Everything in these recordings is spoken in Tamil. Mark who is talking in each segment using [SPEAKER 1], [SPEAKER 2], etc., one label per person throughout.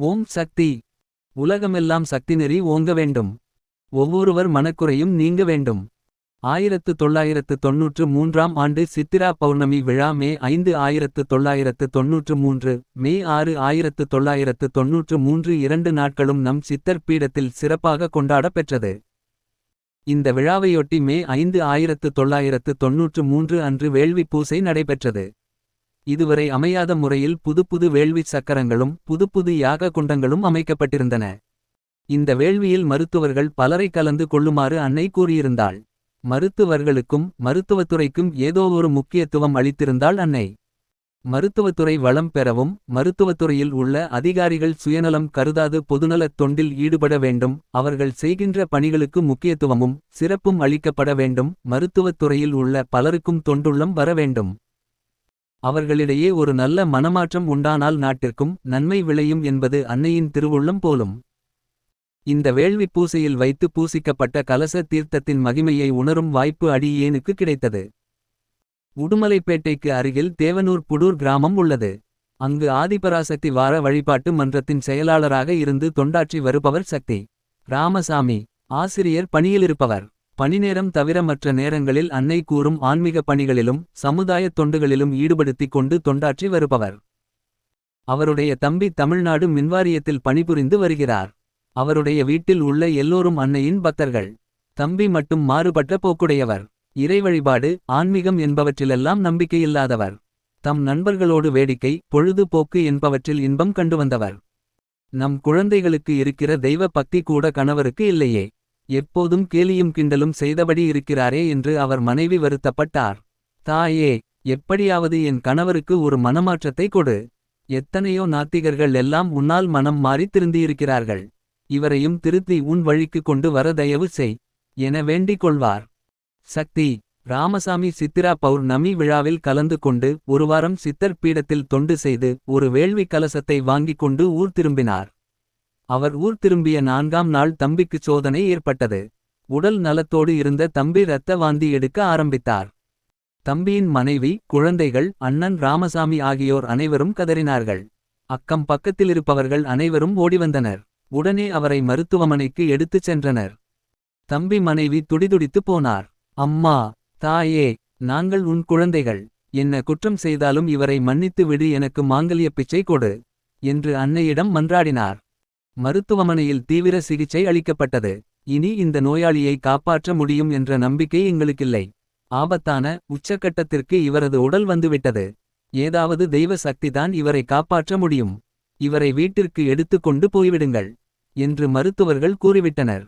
[SPEAKER 1] ஓம் சக்தி. உலகமெல்லாம் சக்தி நெறி ஓங்க வேண்டும். ஒவ்வொருவர் மனக்குறையும் நீங்க வேண்டும். ஆயிரத்து தொள்ளாயிரத்து தொன்னூற்று மூன்றாம் ஆண்டு சித்திரா பௌர்ணமி விழா மே ஐந்து ஆயிரத்து தொள்ளாயிரத்து தொன்னூற்று மூன்று மே ஆறு ஆயிரத்து தொள்ளாயிரத்து தொன்னூற்று மூன்று இரண்டு நாட்களும் நம் சித்தர் பீடத்தில் சிறப்பாக கொண்டாடப் பெற்றது. இந்த விழாவையொட்டி மே ஐந்து ஆயிரத்து தொள்ளாயிரத்து தொன்னூற்று மூன்று அன்று வேள்வி பூசை நடைபெற்றது. இதுவரை அமையாத முறையில் புதுப்புது வேள்விச் சக்கரங்களும் புதுப்புது யாக குண்டங்களும் அமைக்கப்பட்டிருந்தன. இந்த வேள்வியில் மருத்துவர்கள் பலரை கலந்து கொள்ளுமாறு அன்னை கூறியிருந்தாள். மருத்துவர்களுக்கும் மருத்துவத்துறைக்கும் ஏதோ ஒரு முக்கியத்துவம் அளித்திருந்தாள் அன்னை. மருத்துவத்துறை வளம் பெறவும் மருத்துவத்துறையில் உள்ள அதிகாரிகள் சுயநலம் கருதாது பொதுநலத் தொண்டில் ஈடுபட வேண்டும் அவர்கள் செய்கின்ற பணிகளுக்கு முக்கியத்துவமும் சிறப்பும் அளிக்கப்பட வேண்டும் மருத்துவத்துறையில் உள்ள பலருக்கும் தொண்டுள்ளம் வர வேண்டும். அவர்களிடையே ஒரு நல்ல மனமாற்றம் உண்டானால் நாட்டிற்கும் நன்மை விளையும் என்பது அன்னையின் திருவுள்ளம் போலும். இந்த வேள்வி பூசையில் வைத்து பூசிக்கப்பட்ட கலச தீர்த்தத்தின் மகிமையை உணரும் வாய்ப்பு அடியேனுக்கு கிடைத்தது. உடுமலைப்பேட்டைக்கு அருகில் தேவனூர் புடூர் கிராமம் உள்ளது. அங்கு ஆதிபராசக்தி வார வழிபாட்டு மன்றத்தின் செயலாளராக இருந்து தொண்டாற்றி வருபவர் சக்தி. ராமசாமி ஆசிரியர் பணியிலிருப்பவர் பணிநேரம் தவிர மற்ற நேரங்களில் அன்னை கூறும் ஆன்மீக பணிகளிலும் சமுதாயத் தொண்டுகளிலும் ஈடுபடுத்திக் கொண்டு தொண்டாற்றி வருபவர். அவருடைய தம்பி தமிழ்நாடு மின்வாரியத்தில் பணிபுரிந்து வருகிறார். அவருடைய வீட்டில் உள்ள எல்லோரும் அன்னையின் பக்தர்கள். தம்பி மட்டும் மாறுபட்ட போக்குடையவர். இறை வழிபாடு ஆன்மீகம் என்பவற்றிலெல்லாம் நம்பிக்கையில்லாதவர். தம் நண்பர்களோடு வேடிக்கை பொழுதுபோக்கு என்பவற்றில் இன்பம் கண்டு வந்தவர். நம் குழந்தைகளுக்கு இருக்கிற தெய்வ பக்தி கூட கணவருக்கு இல்லையே. எப்போதும் கேலியும் கிண்டலும் செய்தபடி இருக்கிறாரே என்று அவர் மனைவி வருத்தப்பட்டார். தாயே எப்படியாவது என் கணவருக்கு ஒரு மனமாற்றத்தை கொடு. எத்தனையோ நாத்திகர்கள் எல்லாம் உன்னால் மனம் மாறி திருந்தியிருக்கிறார்கள். இவரையும் திருத்தி உன் வழிக்கு கொண்டு வர தயவு செய். என வேண்டிக் கொள்வார். சக்தி ராமசாமி சித்திரா பௌர்ணமி விழாவில் கலந்து கொண்டு ஒரு வாரம் சித்தர் பீடத்தில் தொண்டு செய்து ஒரு வேள்வி கலசத்தை வாங்கிக் கொண்டு ஊர் திரும்பினார். அவர் ஊர் திரும்பிய நான்காம் நாள் தம்பிக்கு சோதனை ஏற்பட்டது. உடல் நலத்தோடு இருந்த தம்பி இரத்த வாந்தி எடுக்க ஆரம்பித்தார். தம்பியின் மனைவி குழந்தைகள் அண்ணன் ராமசாமி ஆகியோர் அனைவரும் கதறினார்கள். அக்கம் பக்கத்திலிருப்பவர்கள் அனைவரும் ஓடிவந்தனர். உடனே அவரை மருத்துவமனைக்கு எடுத்துச் சென்றனர். தம்பி மனைவி துடிதுடித்து போனார். அம்மா தாயே நாங்கள் உன் குழந்தைகள். என்ன குற்றம் செய்தாலும் இவரை மன்னித்து விடு எனக்கு மாங்கல்ய பிச்சை கொடு என்று அன்னையிடம் மன்றாடினார். மருத்துவமனையில் தீவிர சிகிச்சை அளிக்கப்பட்டது. இனி இந்த நோயாளியை காப்பாற்ற முடியும் என்ற நம்பிக்கை எங்களுக்கில்லை. ஆபத்தான உச்சக்கட்டத்திற்கு இவரது உடல் வந்துவிட்டது. ஏதாவது தெய்வ சக்திதான் இவரை காப்பாற்ற முடியும். இவரை வீட்டிற்கு எடுத்துக்கொண்டு போய்விடுங்கள் என்று மருத்துவர்கள் கூறிவிட்டனர்.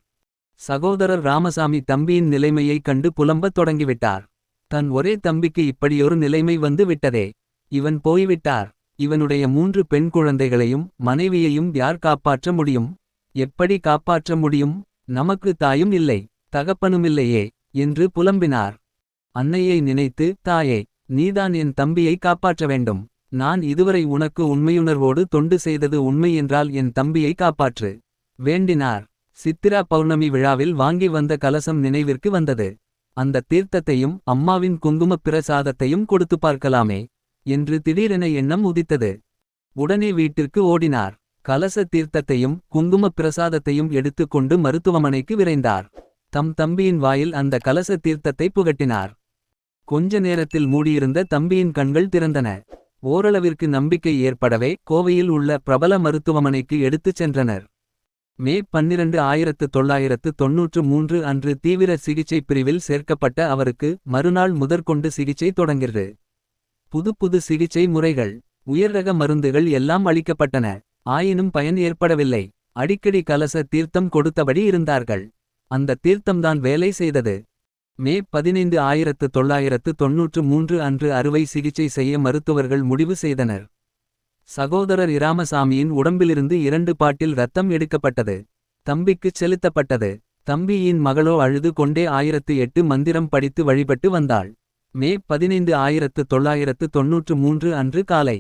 [SPEAKER 1] சகோதரர் ராமசாமி தம்பியின் நிலைமையைக் கண்டு புலம்பத் தொடங்கிவிட்டார். தன் ஒரே தம்பிக்கு இப்படியொரு நிலைமை வந்து விட்டதே இவன் போய்விட்டார். இவனுடைய மூன்று பெண் குழந்தைகளையும் மனைவியையும் யார் காப்பாற்ற முடியும்? எப்படி காப்பாற்ற முடியும்? நமக்கு தாயும் இல்லை தகப்பனுமில்லையே என்று புலம்பினார். அன்னையை நினைத்து தாயே நீதான் என் தம்பியை காப்பாற்ற வேண்டும். நான் இதுவரை உனக்கு உண்மையுணர்வோடு தொண்டு செய்தது உண்மை என்றால் என் தம்பியை காப்பாற்று வேண்டினார். சித்திரா பௌர்ணமி விழாவில் வாங்கி வந்த கலசம் நினைவிற்கு வந்தது. அந்த தீர்த்தத்தையும் அம்மாவின் குங்குமப் பிரசாதத்தையும் கொடுத்து பார்க்கலாமே. என்று திடீரென எண்ணம் உதித்தது. உடனே வீட்டிற்கு ஓடினார். கலச தீர்த்தத்தையும் குங்குமப் பிரசாதத்தையும் எடுத்துக்கொண்டு மருத்துவமனைக்கு விரைந்தார். தம் தம்பியின் வாயில் அந்த கலச தீர்த்தத்தை புகட்டினார். கொஞ்ச நேரத்தில் மூடியிருந்த தம்பியின் கண்கள் திறந்தன. ஓரளவிற்கு நம்பிக்கை ஏற்படவே கோவையில் உள்ள பிரபல மருத்துவமனைக்கு எடுத்துச் சென்றனர். மே பன்னிரண்டு ஆயிரத்து தொள்ளாயிரத்து தொன்னூற்று மூன்று அன்று தீவிர சிகிச்சை பிரிவில் சேர்க்கப்பட்ட அவருக்கு மறுநாள் முதற்கொண்டு சிகிச்சை தொடங்கிறது புது புது சிகிச்சை முறைகள் உயர்ரக மருந்துகள் எல்லாம் அளிக்கப்பட்டன. ஆயினும் பயன் ஏற்படவில்லை. அடிக்கடி கலச தீர்த்தம் கொடுத்தபடி இருந்தார்கள். அந்த தீர்த்தம்தான் வேலை செய்தது. மே பதினைந்து ஆயிரத்து தொள்ளாயிரத்து தொன்னூற்று மூன்று அன்று அறுவை சிகிச்சை செய்ய மருத்துவர்கள் முடிவு செய்தனர். சகோதரர் இராமசாமியின் உடம்பிலிருந்து இரண்டு பாட்டில் ரத்தம் எடுக்கப்பட்டது. தம்பிக்குச் செலுத்தப்பட்டது. தம்பியின் மகளோ அழுது கொண்டே ஆயிரத்து எட்டு மந்திரம் படித்து வழிபட்டு வந்தாள். மே பதினைந்து ஆயிரத்து தொள்ளாயிரத்து தொன்னூற்று மூன்று அன்று காலை.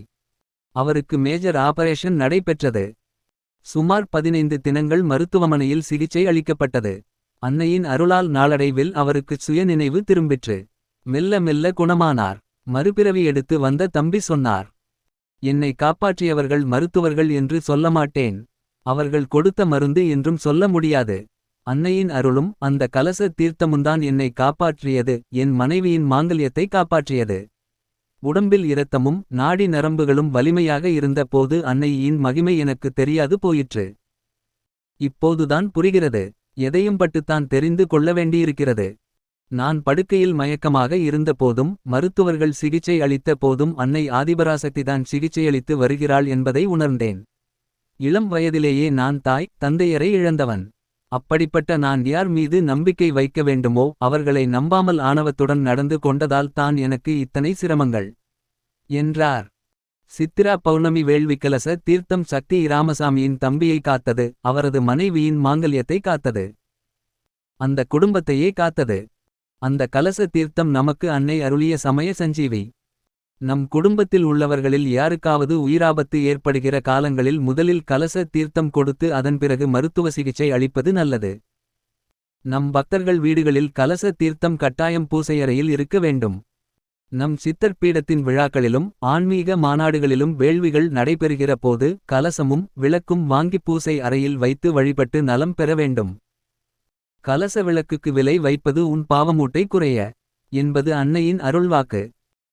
[SPEAKER 1] அவருக்கு மேஜர் ஆபரேஷன் நடைபெற்றது. சுமார் பதினைந்து தினங்கள் மருத்துவமனையில் சிகிச்சை அளிக்கப்பட்டது. அன்னையின் அருளால் நாளடைவில் அவருக்குச் சுயநினைவு திரும்பிற்று. மெல்ல மெல்ல குணமானார். மறுபிறவி எடுத்து வந்த தம்பி சொன்னார் என்னை காப்பாற்றியவர்கள் மருத்துவர்கள் என்று சொல்ல மாட்டேன். அவர்கள் கொடுத்த மருந்து என்றும் சொல்ல முடியாது. அன்னையின் அருளும் அந்த கலச தீர்த்தமுந்தான் என்னை காப்பாற்றியது என் மனைவியின் மாங்கல்யத்தை காப்பாற்றியது. உடம்பில் இரத்தமும் நாடி நரம்புகளும் வலிமையாக இருந்த போது அன்னையின் மகிமை எனக்கு தெரியாது போயிற்று. இப்போதுதான் புரிகிறது எதையும் பட்டுத்தான் தெரிந்து கொள்ள வேண்டியிருக்கிறது. நான் படுக்கையில் மயக்கமாக இருந்தபோதும் மருத்துவர்கள் சிகிச்சை அளித்த போதும் அன்னை ஆதிபராசக்திதான் சிகிச்சையளித்து வருகிறாள் என்பதை உணர்ந்தேன். இளம் வயதிலேயே நான் தாய் தந்தையரை இழந்தவன். அப்படிப்பட்ட நான் யார் மீது நம்பிக்கை வைக்க வேண்டுமோ அவர்களை நம்பாமல் ஆணவத்துடன் நடந்து கொண்டதால் தான் எனக்கு இத்தனை சிரமங்கள். என்றார். சித்திரா பௌர்ணமி வேள்விக்கலச தீர்த்தம் சக்தி இராமசாமியின் தம்பியை காத்தது அவரது மனைவியின் மாங்கல்யத்தை காத்தது. அந்த குடும்பத்தையே காத்தது. அந்த கலச தீர்த்தம் நமக்கு அன்னை அருளிய சமய சஞ்சீவி. நம் குடும்பத்தில் உள்ளவர்களில் யாருக்காவது உயிராபத்து ஏற்படுகிற காலங்களில் முதலில் கலச தீர்த்தம் கொடுத்து அதன் பிறகு மருத்துவ சிகிச்சை அளிப்பது நல்லது. நம் பக்தர்கள் வீடுகளில் கலச தீர்த்தம் கட்டாயம் பூசையறையில் இருக்க வேண்டும். நம் சித்தர் பீடத்தின் விழாக்களிலும் ஆன்மீக மாநாடுகளிலும் வேள்விகள் நடைபெறுகிற போது கலசமும் விளக்கும் வாங்கி பூசை அறையில் வைத்து வழிபட்டு நலம் பெற வேண்டும். கலச விளக்குக்கு விலை வைப்பது உன் பாவமூட்டை குறைய. என்பது அன்னையின் அருள்வாக்கு.